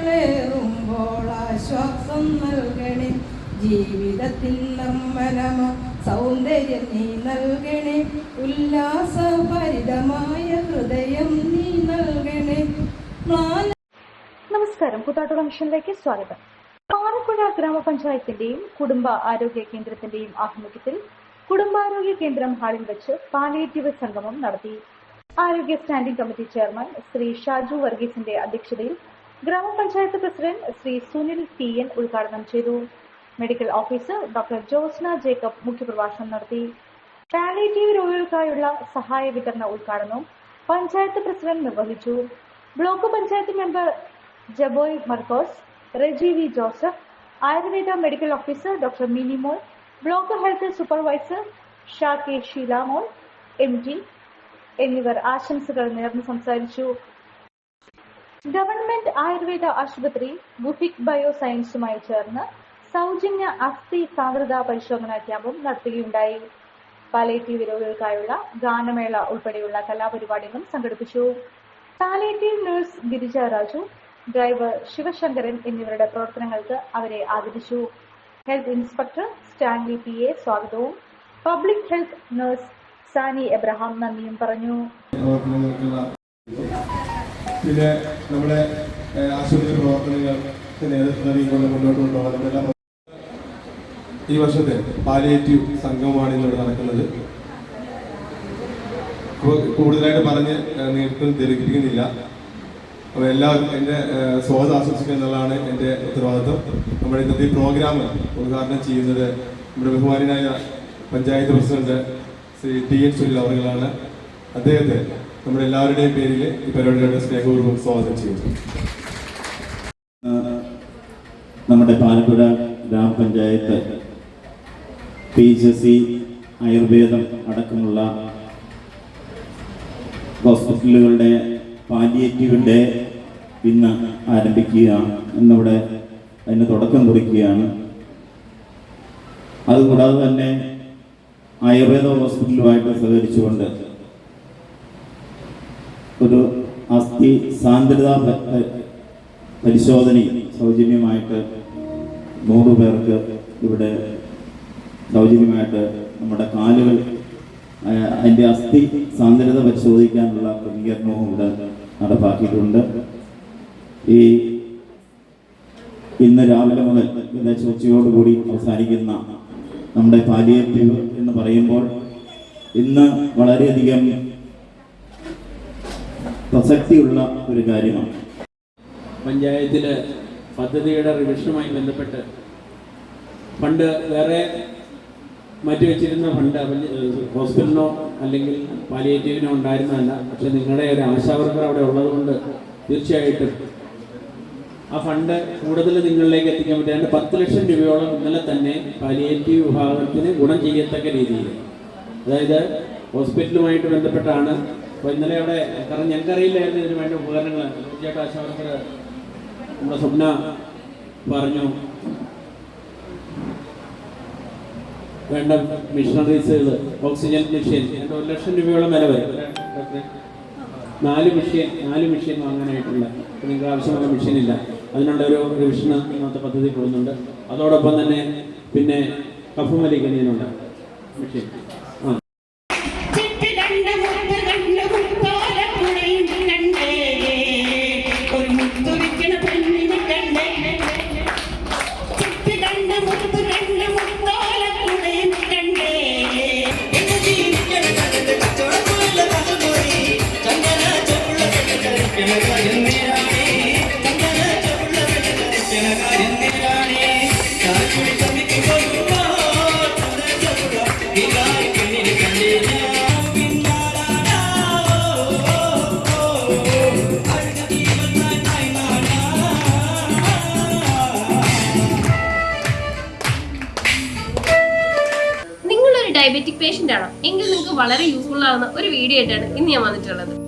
വാഹനങ്ങളേറുമ്പോൾ ആശ്വാസം നൽകണേ. ജീവിതത്തിൽ നർമ്മരമ സൗന്ദര്യം നീ നൽകണേ. ഉല്ലാസഭരിതമായ ഹൃദയം നീ നൽകണേ. നമസ്കാരം. കൂത്താട്ടുള്ള മിഷനിലേക്ക് സ്വാഗതം. പാറക്കുഴ ഗ്രാമപഞ്ചായത്തിന്റെയും കുടുംബ ആരോഗ്യ കേന്ദ്രത്തിന്റെയും ആഭിമുഖ്യത്തിൽ കുടുംബാരോഗ്യ കേന്ദ്രം ഹാളിൽ വെച്ച് പാലിയേറ്റീവ് സംഗമം നടത്തി ആരോഗ്യ standing committee chairman Shri Shaju വർഗീസിന്റെ അധ്യക്ഷതയിൽ ഗ്രാമപഞ്ചായത്ത് president Shri Sunil T N ഉദ്ഘാടനം ചെയ്തു. Medical officer doctor Josna Jacob മുഖ്യപ്രഭാഷണം നടത്തി. പാലിയേറ്റീവ് രോഗികൾക്കായുള്ള സഹായ വിതരണ ഉദ്ഘാടനവും പഞ്ചായത്ത് പ്രസിഡന്റ് നിർവഹിച്ചു. Block panchayat member Jaboy Markose Reji V Joseph Ayurveda medical officer doctor Minimol block health supervisor Sha K Sheelamol M T എന്നിവർ ആശംസകൾ നേർന്ന് സംസാരിച്ചു. ഗവൺമെന്റ് ആയുർവേദ ആശുപത്രി ബുഫിക് ബയോ സയൻസുമായി ചേർന്ന് സൗജന്യ അസ്ഥി സാന്ദ്രതാ പരിശോധനാ ക്യാമ്പും നടത്തുകയുണ്ടായി. പാലേറ്റീവ് രോഗികൾക്കായുള്ള ഗാനമേള ഉൾപ്പെടെയുള്ള കലാപരിപാടികളും സംഘടിപ്പിച്ചു. Palliative nurse Girija Raju driver Sivasankaran എന്നിവരുടെ പ്രവർത്തനങ്ങൾക്ക് അവരെ ആദരിച്ചു. Health inspector Stanley P A സ്വാഗതവും. Public health nurse Sani Abraham നന്ദിയും പറഞ്ഞു. പിന്നെ നമ്മുടെ ആശുപത്രി പ്രവർത്തനങ്ങൾ നേതൃത്വം നൽകിക്കൊണ്ട് മുന്നോട്ട് ഈ വർഷത്തെ പാലിയേറ്റീവ് സംഘമാണ് ഇന്നിവിടെ നടക്കുന്നത്. കൂടുതലായിട്ട് പറഞ്ഞ് നീട്ടും തിരിക്കുന്നില്ല അപ്പോൾ എല്ലാവരും എന്റെ സ്വാഗതം ആശംസിക്കുക എന്നുള്ളതാണ് എന്റെ ഉത്തരവാദിത്വം. നമ്മുടെ ഇന്നത്തെ ഈ പ്രോഗ്രാം ഉദ്ഘാടനം ചെയ്യുന്നത് നമ്മുടെ ബഹുമാനായ panchayat president Shri T N Sunil അവർകളാണ് അദ്ദേഹത്തെ നമ്മുടെ എല്ലാവരുടെയും പേരിൽ ഈ പരിപാടിയുടെ സ്നേഹപൂർവം സ്വാഗതം ചെയ്യുന്നു. നമ്മുടെ പാലപ്പുഴ ഗ്രാമപഞ്ചായത്ത് പി എസ് സി ആയുർവേദം അടക്കമുള്ള ഹോസ്പിറ്റലുകളുടെ പാലിയേറ്റീവിന്റെ ഇന്ന് ആരംഭിക്കുക എന്നിവിടെ അതിന് തുടക്കം കുറിക്കുകയാണ്. അതുകൂടാതെ തന്നെ ആയുർവേദ ഹോസ്പിറ്റലുമായിട്ട് സഹകരിച്ചുകൊണ്ട് ഒരു അസ്ഥി സാന്ദ്രത പരിശോധനയും സൗജന്യമായിട്ട് നൂറ് പേർക്ക് ഇവിടെ സൗജന്യമായിട്ട് നമ്മുടെ കാലുകൾ അതിന്റെ അസ്ഥി സാന്ദ്രത പരിശോധിക്കാനുള്ള ക്രമീകരണവും ഇവിടെ നടപ്പാക്കിയിട്ടുണ്ട്. ഈ ഇന്ന് രാവിലെ മുതൽ ഉച്ചയോടുകൂടി അവസാനിക്കുന്ന നമ്മുടെ പാലിയേറ്റീവ് എന്ന് പറയുമ്പോൾ ഇന്ന് വളരെയധികം പ്രസക്തിയുള്ള ഒരു കാര്യമാണ്. പഞ്ചായത്തിൽ പദ്ധതിയുടെ റിവിഷനുമായി ബന്ധപ്പെട്ട് ഫണ്ട് വേറെ മാറ്റി വെച്ചിരുന്ന ഫണ്ട് ഹോസ്പിറ്റലിനോ അല്ലെങ്കിൽ പാലിയേറ്റീവിനോ ഉണ്ടായിരുന്നതല്ല. പക്ഷെ നിങ്ങളുടെ ഒരു ആശാവർക്കർ അവിടെ ഉള്ളതുകൊണ്ട് തീർച്ചയായിട്ടും ആ ഫണ്ട് കൂടുതൽ നിങ്ങളിലേക്ക് എത്തിക്കാൻ പറ്റും അതിന്റെ പത്ത് ലക്ഷം രൂപയോളം ഇന്നലെ തന്നെ പാലിയേറ്റീവ് വിഭാഗത്തിന് ഗുണം ചെയ്യത്തക്ക രീതിയിൽ. അതായത് ഹോസ്പിറ്റലുമായിട്ട് ബന്ധപ്പെട്ടാണ്. അപ്പോൾ ഇന്നലെ അവിടെ കാരണം ഞങ്ങൾക്കറിയില്ലായിരുന്നു ഇതിന് വേണ്ട ഉപകരണങ്ങൾ. തീർച്ചയായിട്ടും ആശാവർക്കർ നമ്മുടെ സ്വപ്ന പറഞ്ഞു. വേണ്ട മിഷണറീസുകൾ ഓക്സിജൻ മെഷീൻ രണ്ട് ഒരു ലക്ഷം രൂപയോളം വില വരും? നാല് മെഷീൻ നാല് മെഷീൻ വാങ്ങാനായിട്ടുള്ള. നിങ്ങൾക്ക് ആവശ്യമുള്ള മെഷീൻ ഇല്ല. അതിനുള്ള ഒരു റിവിഷൻ ഇന്നത്തെ പദ്ധതി പോകുന്നുണ്ട് അതോടൊപ്പം തന്നെ പിന്നെ കഫുമലിക്കുന്നതിനുള്ള മെഷീൻ ആ. ഡയബറ്റിക് പേഷ്യന്റ് ആണോ? എങ്കിൽ നിങ്ങൾക്ക് വളരെ യൂസ്ഫുൾ ആവുന്ന ഒരു വീഡിയോ ആയിട്ടാണ് ഇന്ന് ഞാൻ വന്നിട്ടുള്ളത്.